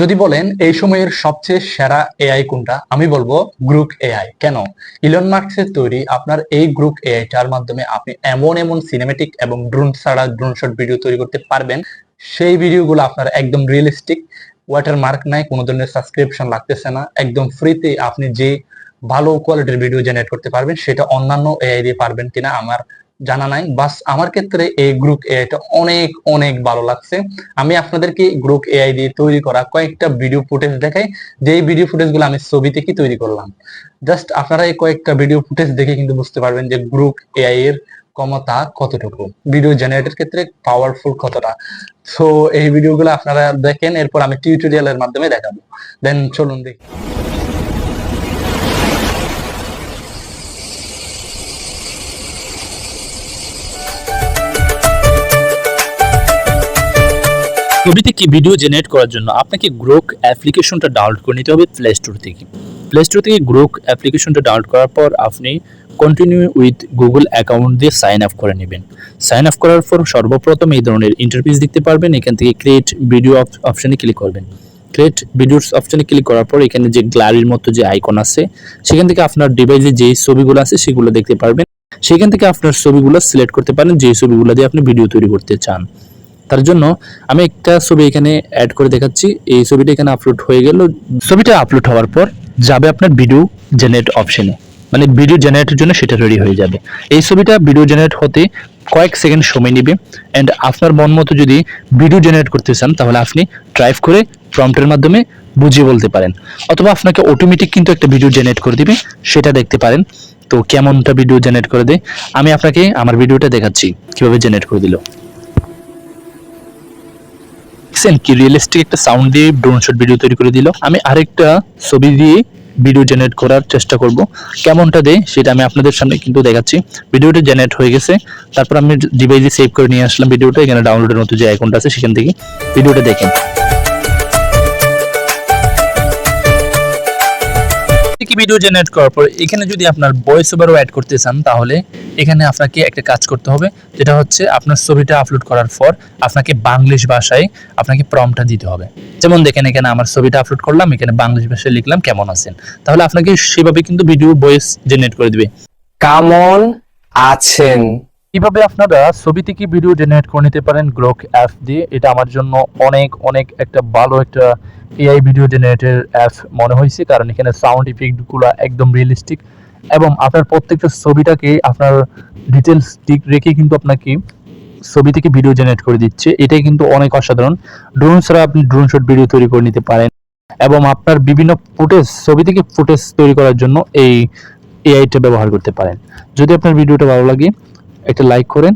যদি বলেন এই সময়ের সবচেয়ে সেরা এআই কোনটা, আমি বলব গ্রুপ এআই কেন? ইলন মার্কসের তৈরি আপনার এই গ্রুপ এআইটার মাধ্যমে আপনি এমন এমন সিনেমেটিক এবং ড্রোন ছাড়া ড্রোন শট ভিডিও তৈরি করতে পারবেন। সেই ভিডিওগুলো আপনার একদম রিয়েলিস্টিক ওয়াটার মার্ক নাই, কোনো ধরনের সাবস্ক্রিপশন লাগতেছে না। একদম ফ্রিতে আপনি যে ভালো কোয়ালিটির ভিডিও জেনারেট করতে পারবেন, সেটা অন্যান্য এআই দিয়ে পারবেন কিনা আমার জানা নাই বাস আমার ক্ষেত্রে এই গ্রুপ এআইটা অনেক অনেক ভালো লাগছে। আমি আপনাদেরকে গ্রুপ এআই দিয়ে তৈরি করা কয়েকটা ভিডিও ফুটেজ দেখাই যে ভিডিও ফুটেজগুলো আমি ছবি থেকে তৈরি করলাম। জাস্ট আপনারা এই কয়েকটা ভিডিও ফুটেজ দেখে কিন্তু বুঝতে পারবেন যে গ্রুপ এআই এর ক্ষমতা কতটুকু। ভিডিও জেনারেটের ক্ষেত্রে পাওয়ারফুল কতটা। সো এই ভিডিওগুলো আপনারা দেখেন, এরপর আমি টিউটোরিয়ালের মাধ্যমে দেখাবো। দেন চলুন দেখি। ছবি কি ভিডিও জেনারেট করার জন্য আপনাকে গ্রোক অ্যাপ্লিকেশনটা ডাউনলোড করে নিতে হবে প্লে স্টোর থেকে। প্লে স্টোর থেকে গ্রোক অ্যাপ্লিকেশনটা ডাউনলোড করার পর আপনি কন্টিনিউ উইথ গুগল অ্যাকাউন্ট দিয়ে সাইন আপ করে নেবেন। সাইন আপ করার পর সর্বপ্রথম এই ধরনের ইন্টারফেস দেখতে পারবেন। এখান থেকে ক্রিয়েট ভিডিও অপশানে ক্লিক করবেন। ক্রিয়েট ভিডিওস অপশানে ক্লিক করার পর এখানে যে গ্যালারির মতো যে আইকন আছে, সেখান থেকে আপনার ডিভাইসে যে ছবিগুলো আছে, সেগুলো দেখতে পারবেন। সেখান থেকে আপনার ছবিগুলো সিলেক্ট করতে পারেন। যে ছবিগুলো দিয়ে আপনি ভিডিও তৈরি করতে চান। তার জন্য আমি একটা ছবি এখানে অ্যাড করে দেখাচ্ছি। এই ছবিটা এখানে আপলোড হয়ে গেল। ছবিটা আপলোড হওয়ার পর যাবে আপনার ভিডিও জেনারেট অপশনে মানে ভিডিও জেনারেটের জন্য সেটা রেডি হয়ে যাবে। এই ছবিটা ভিডিও জেনারেট হতে কয়েক সেকেন্ড সময় নেবে। অ্যান্ড আপনার মন মতো যদি ভিডিও জেনারেট করতে চান, তাহলে আপনি ড্রাইভ করে প্রম্পটের মাধ্যমে বুঝিয়ে বলতে পারেন। অথবা আপনাকে অটোমেটিক কিন্তু একটা ভিডিও জেনারেট করে দিবে, সেটা দেখতে পারেন। তো কেমনটা ভিডিও জেনারেট করে দেয়? আমি আপনাকে আমার ভিডিওটা দেখাচ্ছি, কীভাবে জেনারেট করে দিল। দেখছেন কি রিয়েলিস্টিক একটা সাউন্ড দিয়ে ড্রোন শট ভিডিও তৈরি করে দিল। আমি আরেকটা ছবি দিয়ে ভিডিও জেনারেট করার চেষ্টা করব। কেমনটা দেয় সেটা আমি আপনাদের সামনে কিন্তু দেখাচ্ছি। ভিডিওটা জেনারেট হয়ে গেছে। তারপর আমি ডিভাইসে সেভ করে নিয়ে আসলাম। ভিডিওটা এখানে ডাউনলোডের মতো যে আইকনটা আছে সেখান থেকে ভিডিওটা দেখেন। কি ভিডিও জেনারেট করার পর এখানে যদি আপনার ভয়েস ওভারও অ্যাড করতে চান, তাহলে এখানে আপনাকে একটা কাজ করতে হবে, যেটা হচ্ছে আপনার ছবিটা আপলোড করার পর আপনাকে বাংলিশ ভাষায় আপনাকে প্রমটা দিতে হবে। যেমন দেখেন, এখানে আমার ছবিটা আপলোড করলাম, এখানে বাংলিশ ভাষায় লিখলাম, কেমন আছেন? তাহলে আপনাকে সেভাবে কিন্তু ভিডিও ভয়েস জেনারেট করে দিবে। কেমন আছেন? কীভাবে আপনারা ছবি থেকে ভিডিও জেনারেট করে নিতে পারেন গ্রোক অ্যাপ দিয়ে? এটা আমার জন্য অনেক অনেক একটা ভালো একটা এআই ভিডিও জেনারেটের অ্যাপ মনে হয়েছে, কারণ এখানে সাউন্ড ইফেক্টগুলো একদম রিয়েলিস্টিক এবং আপনার প্রত্যেকটা ছবিটাকে আপনার ডিটেলস ঠিক রেখে কিন্তু আপনাকে ছবি থেকে ভিডিও জেনারেট করে দিচ্ছে। এটাই কিন্তু অনেক অসাধারণ। ড্রোন ছাড়া আপনি ড্রোন শট ভিডিও তৈরি করে নিতে পারেন এবং আপনার বিভিন্ন ফুটেজ ছবি থেকে ফুটেজ তৈরি করার জন্য এই এআইটা ব্যবহার করতে পারেন। যদি আপনার ভিডিওটা ভালো লাগে একটা লাইক করেন।